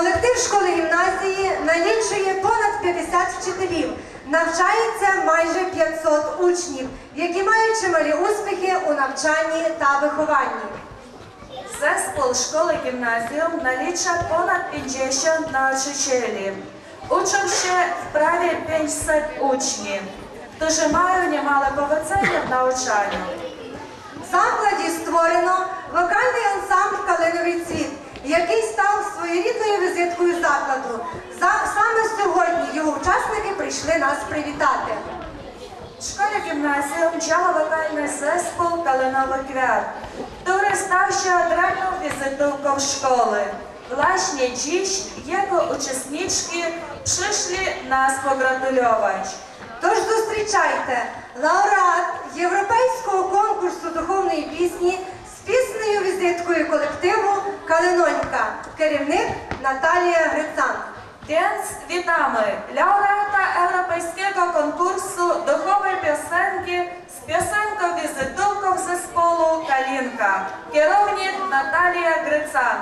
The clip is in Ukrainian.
Колектив школи гімназії налічує понад 50 вчителів. Навчається майже 500 учнів, які мають чималі успіхи у навчанні та вихованні. Zespół szkoły gimnazjum nalicza ponad 50 nauczycieli. Uczą się prawie 500 uczniów, którzy mają niemałe powodzenie w nauczaniu. Який став своєрідною візиткою закладу. За- Саме сьогодні його учасники прийшли нас привітати. Szkole gimnazjum działa wokalny zespół Kalenowy Kwiat, który stał się odrębną wizytówką szkoły. Właśnie dziś jego uczestniczki przyszli nas pogratulować. Тож зустрічайте лауреат Європейського конкурсу духовної пісні з піснею візиткою колективу Калинонька, керівник Наталія Грицан. Witamy laureata Europejskiego konkursu duchowej piosenki z piosenką wizytówką zespołu Kalinka, kierownik Natalia Grycan.